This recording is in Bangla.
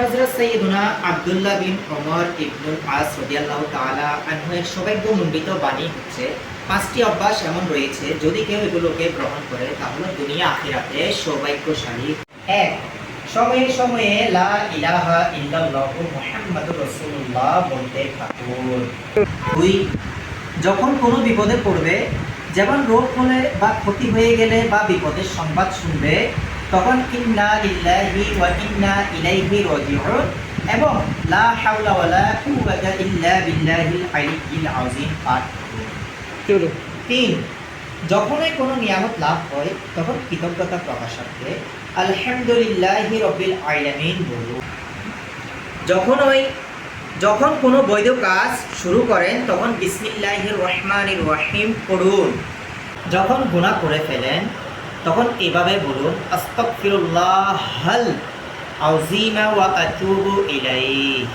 হযরত সৈয়দুনা আব্দুল্লাহ বিন ওমর ইবনুল আস রাদিয়াল্লাহু তাআলা আনহুয়ের সৌভাগ্যমণ্ডিত বাণী হচ্ছে, পাঁচটি অভ্যাস এমন রয়েছে, যদি কেউ এগুলোকে গ্রহণ করে, তাহলে দুনিয়া আখিরাতে সৌভাগ্যশালী। এক, সময়ে সময়ে লা ইলাহা ইল্লাল্লাহু মুহাম্মাদুর রাসূলুল্লাহ বলতে থাকুন দুই, যখন কোনো বিপদে পড়বে, যেমন রোগ হলে বা ক্ষতি হয়ে গেলে বা বিপদের সংবাদ শুনবে তখন ইন্না লিল্লাহি ওয়া ইন্না ইলাইহি রাজিউন এবং লা হাওলা ওয়ালা কুওয়াতা ইল্লা বিল্লাহিল আলিয়্যিল আযীম। পাঠ করুন। তিন যখনই কোনো নিয়ামত লাভ হয় তখন কৃতজ্ঞতা প্রকাশার্থে আলহামদুলিল্লাহি রব্বিল আলামিন বলুন। যখন ওই যখন কোনো বৈধ কাজ শুরু করেন তখন বিসমিল্লাহির রহমানির রহিম পড়ুন। যখন গুনাহ করে ফেলেন তখন এভাবে বলুন আস্তাগফিরুল্লাহ হল আউজিমা ওয়া আতুবু ইলাইহি।